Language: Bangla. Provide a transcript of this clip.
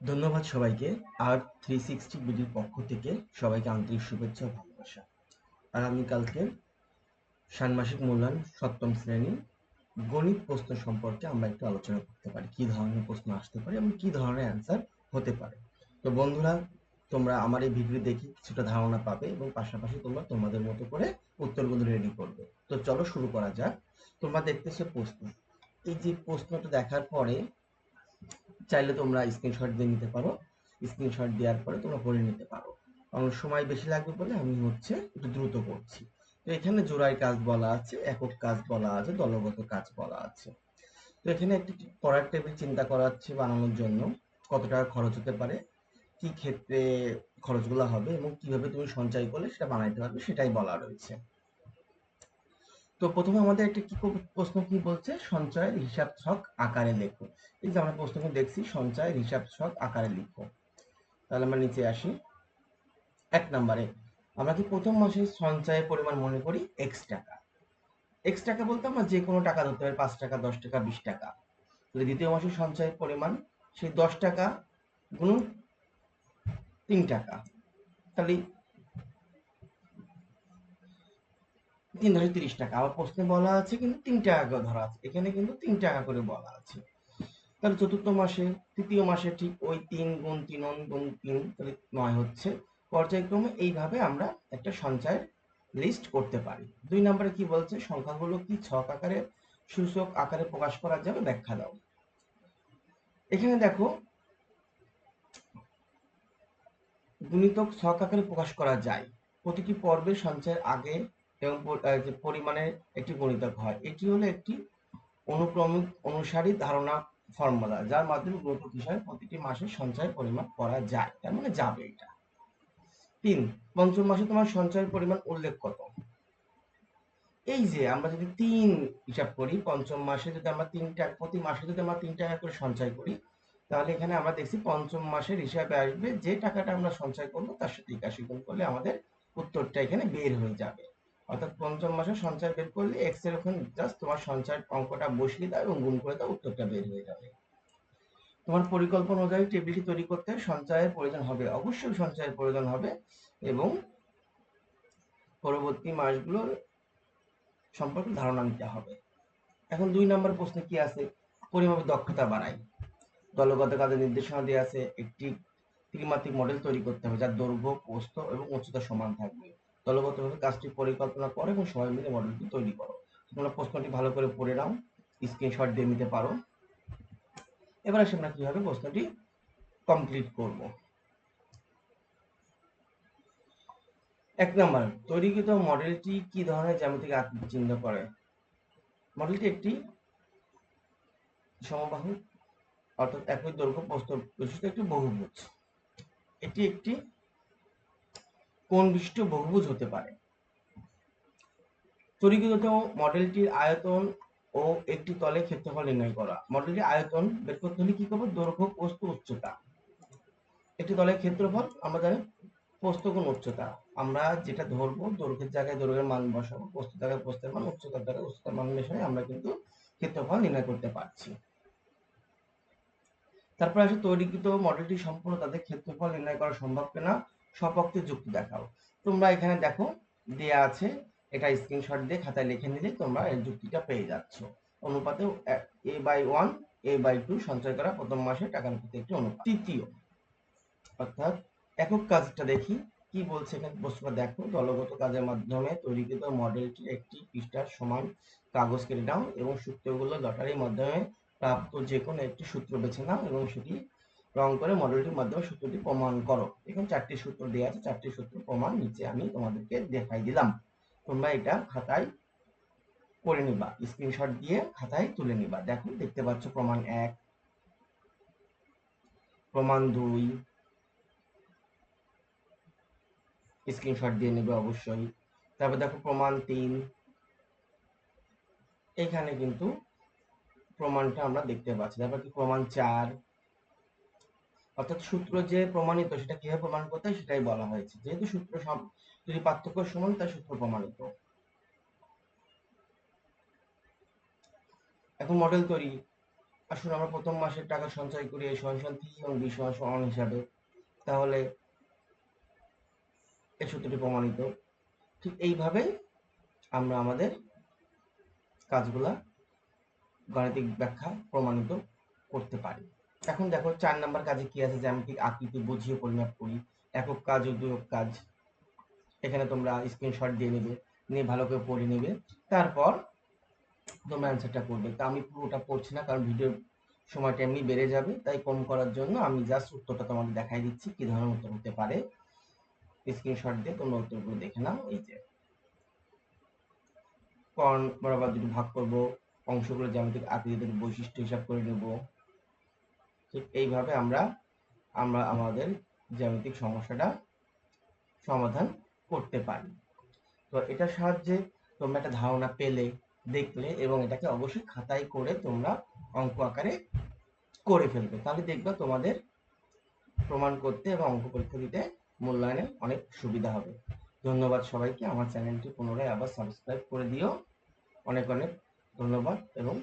ধন্যবাদ সবাইকে। আর থ্রি সিক্সটি বিডির পক্ষ থেকে সবাইকে আন্তরিক শুভেচ্ছা ও ভালোবাসা। আগামীকালকে ষান্মাসিক মূল্যায়ন সপ্তম শ্রেণি গণিত প্রশ্ন সম্পর্কে আমরা একটু আলোচনা করতে পারি। কি ধরনের প্রশ্ন আসতে পারে এবং কি ধরনের অ্যান্সার হতে পারে। তো বন্ধুরা, তোমরা আমার এই ভিডিও দেখে কিছুটা ধারণা পাবে এবং পাশাপাশি তোমরা তোমাদের মতো করে উত্তরগুলো রেডি করবে। তো চলো শুরু করা যাক। তোমরা দেখতেছো প্রশ্ন। এই যে প্রশ্নটা দেখার পরে চাইলে তোমরা স্ক্রিনশট দিয়ে নিতে পারো। স্ক্রিনশট দেওয়ার পরে তোমরা পড়ে নিতে পারো। কারণ সময় বেশি লাগবে বলে আমি হচ্ছে একটু দ্রুত করছি তো এখানে জোড়াই কাজ বলা আছে, একক কাজ বলা আছে, দলগত কাজ বলা আছে। তো এখানে একটি পড়ার টেবিল চিন্তা করা হচ্ছে বানানোর জন্য, কত টাকা খরচ হতে পারে, কি ক্ষেত্রে খরচগুলো হবে এবং কীভাবে তুমি সঞ্চয় করলে সেটা বানাইতে পারবে সেটাই বলা রয়েছে। তো প্রথমে আমাদের একটা কি প্রশ্ন কি বলছে? সঞ্চয়ের হিসাব ছক আকারে লেখো। এই যে আমরা প্রশ্নটা দেখছি সঞ্চয়ের হিসাব ছক আকারে লিখো। তাহলে আমরা নিচে আসি। এক নম্বরে, আমরা কি প্রথম মাসে সঞ্চয়ের পরিমাণ মনে করি? এক্স টাকা। এক্স টাকা বলতে আমরা যে কোনো টাকা ধরতে পারি, পাঁচ টাকা, দশ টাকা, বিশ টাকা। তাহলে দ্বিতীয় মাসে সঞ্চয়ের পরিমাণ, সেই দশ টাকা গুণ তিন টাকা। তাহলে তিন দশে তিরিশ টাকা। আবার প্রশ্নে বলা আছে কিন্তু তিন টাকা করে ধরা আছে। এখানে কিন্তু তিন টাকা করে বলা আছে। তাহলে চতুর্থ মাসে, তৃতীয় মাসে ঠিক ওই তিন গুণ তিন গুণ তিন, তাহলে নয় হচ্ছে। পর্যায়ক্রমে এইভাবে আমরা একটা সঞ্চয়ের লিস্ট করতে পারি। দুই নম্বরে কি বলছে? সংখ্যাগুলো কি ছক আকারে, সূচক আকারে প্রকাশ করা যাবে? ব্যাখ্যা দাও। এখানে দেখো, গুণিতক ছক আকারে প্রকাশ করা যায়। প্রতিটি পর্বে সঞ্চয়ের আগে এবং পরিমাণের একটি গণিতক হয়। এটি হলো একটি অনুক্রমিক অনুসারী ধারণা ফর্মুলা, যার মাধ্যমে গুণিতক হিসাবে প্রতিটি মাসে সঞ্চয়ের পরিমাণ করা যায়। তার মানে যাবে এটা। তিন, পঞ্চম মাসে তোমার সঞ্চয়ের পরিমাণ উল্লেখ কত? এই যে আমরা যদি তিন হিসাব করি, পঞ্চম মাসে যদি আমরা তিন টাকা, প্রতি মাসে যদি আমরা তিন টাকা করে সঞ্চয় করি, তাহলে এখানে আমরা দেখছি পঞ্চম মাসের হিসাবে আসবে যে টাকাটা আমরা সঞ্চয় করব, তার সাথে একাশি গুণ করলে আমাদের উত্তরটা এখানে বের হয়ে যাবে। অর্থাৎ পঞ্চম মাসে সঞ্চয় বের করলে এক্সের ওখানে জাস্ট তোমার সঞ্চয়ের অঙ্কটা বসিয়ে দাও এবং গুণ করে দাও, উত্তরটা বের হয়ে যাবে। তোমার পরিকল্পনা অনুযায়ী টেবিলটি তৈরি করতে সঞ্চয়ের প্রয়োজন হবে, অবশ্যই সঞ্চয়ের প্রয়োজন হবে এবং পরবর্তী মাসগুলোর সম্পর্কে ধারণা নিতে হবে। এখন দুই নম্বর প্রশ্নে কি আছে? পরিমাপের দক্ষতা বাড়াই। দলগত কাজের নির্দেশনা দেওয়া আছে, একটি ত্রিমাত্রিক মডেল তৈরি করতে হবে যার দৈর্ঘ্য, প্রস্থ এবং উচ্চতা সমান থাকবে। দলগতভাবে কাজটি পরিকল্পনা করো এবং সবাই মিলে মডেলটি তৈরি করো। তোমরা প্রশ্নটি ভালো করে পড়ে নাও স্ক্রিনশট দিয়ে নিতে পারো। এবার আসে আমরা কীভাবে প্রশ্নটি কমপ্লিট করব। এক নম্বর, তৈরিকৃত মডেলটি কি ধরনের জ্যামিতিক আকৃতি চিহ্ন করে মডেলটি একটি সমবাহু, অর্থাৎ একই দৈর্ঘ্য প্রস্থ বিশিষ্ট একটি বহুভুজ। এটি একটি কোন বিশিষ্ট বহুভুজ হতে পারে? তৈরিকৃত মডেলটির আয়তন ও একটি তলে ক্ষেত্রফল নির্ণয় করা। মডেলটির আয়তন বের করতে হলে কি করব? দৈর্ঘ্য, প্রস্থ, উচ্চতা। একটি তলের ক্ষেত্রফল আমরা জানি প্রস্থ কোন উচ্চতা। আমরা যেটা ধরবো, দৈর্ঘ্যের জায়গায় দৈর্ঘ্যের মান বসাবো প্রস্থ জায়গায় প্রস্থের মান, উচ্চতার জায়গায় উচ্চতার মান বসাই আমরা কিন্তু ক্ষেত্রফল নির্ণয় করতে পারছি। তারপর আসে তৈরিকৃত মডেলটি সম্পূর্ণ তাদের ক্ষেত্রফল নির্ণয় করা সম্ভব কিনা? সপক্ষে যুক্তি দেখাও। তোমরা এখানে দেখো, দেয়া আছে, এটা স্ক্রিনশট দিয়ে খাতায় লিখে নিলে তোমরা এই যুক্তিটা পেয়ে যাচ্ছ। অনুপাতে A by one, A by two সঞ্চয় করা প্রথম মাসে টাকার প্রতি একটি অনুপাত। তৃতীয়, অর্থাৎ একক কাজটা দেখি, কি বলছে এখানে? প্রশ্নটা দেখো, দলগত কাজের মাধ্যমে তৈরিকৃত মডেলটি একটি পৃষ্ঠার সমান কাগজ কেটে নাও এবং সূত্রগুলো লটারির মাধ্যমে প্রাপ্ত যে কোনো একটি সূত্র বেছে নাও এবং সেটি রং করে মডেলটির মাধ্যমে সূত্রটি প্রমাণ করো। এখানে চারটি সূত্র দেওয়া আছে, চারটি সূত্র প্রমাণ নিচে আমি তোমাদেরকে দেখাই দিলাম। তোমরা এটা খাতায় করে নিবা স্ক্রিনশট দিয়ে খাতায় তুলে নিবা। দেখো, দেখতে পাচ্ছ প্রমাণ এক, প্রমাণ দুই স্ক্রিনশট দিয়ে নেবে অবশ্যই। তারপর দেখো প্রমাণ তিন, এখানে কিন্তু প্রমাণটা আমরা দেখতে পাচ্ছি। তারপর কি প্রমাণ চার অর্থাৎ সূত্র যে প্রমাণিত সেটা কীভাবে প্রমাণ করতে সেটাই বলা হয়েছে। যেহেতু সূত্র যদি পার্থক্য সমান তার সূত্র প্রমাণিত। এখন মডেল তৈরি। আসুন আমরা প্রথম মাসের টাকা সঞ্চয় করি, এই সমান সমান এবং বিশ সমান হিসাবে। তাহলে এই সূত্রটি প্রমাণিত। ঠিক এইভাবেই আমরা আমাদের কাজগুলা গাণিতিক ব্যাখ্যা প্রমাণিত করতে পারি। এখন দেখো চার নাম্বার কাজে কি আছে? জ্যামিতিক আকৃতি বুঝিয়ে পরিমাপ করি। একক কাজ ও দুয়ক কাজ। এখানে তোমরা স্ক্রিনশট দিয়ে নেবে, নিয়ে ভালো করে পড়ে নেবে। তারপর তোমরা অ্যান্সারটা করবে। তা আমি পুরোটা পড়ছি না, কারণ ভিডিওর সময়টা এমনি বেড়ে যাবে। তাই কম করার জন্য আমি জাস্ট উত্তরটা তোমাদের দেখাই দিচ্ছি, কি ধরনের উত্তর হতে পারে। স্ক্রিনশট দিয়ে তোমরা উত্তরগুলো দেখে নাও, এই যে। কর্ণ, বরাবর দুটো ভাগ করব। অংশগুলো জ্যামিতিক আকৃতির বৈশিষ্ট্য হিসাব করে নেব। ঠিক এইভাবে আমরা আমরা আমাদের জ্যামিতিক সমস্যাটা সমাধান করতে পারি। তো এটার সাহায্যে তোমরা একটা ধারণা পেলে, দেখলে এবং এটাকে অবশ্যই খাতায় করে তোমরা অঙ্ক আকারে করে ফেলবে। তাহলে দেখবে তোমাদের প্রমাণ করতে এবং অঙ্ক পরীক্ষা দিতে মূল্যায়নে অনেক সুবিধা হবে। ধন্যবাদ সবাইকে। আমার চ্যানেলটি পুনরায় আবার সাবস্ক্রাইব করে দিও। অনেক অনেক ধন্যবাদ এবং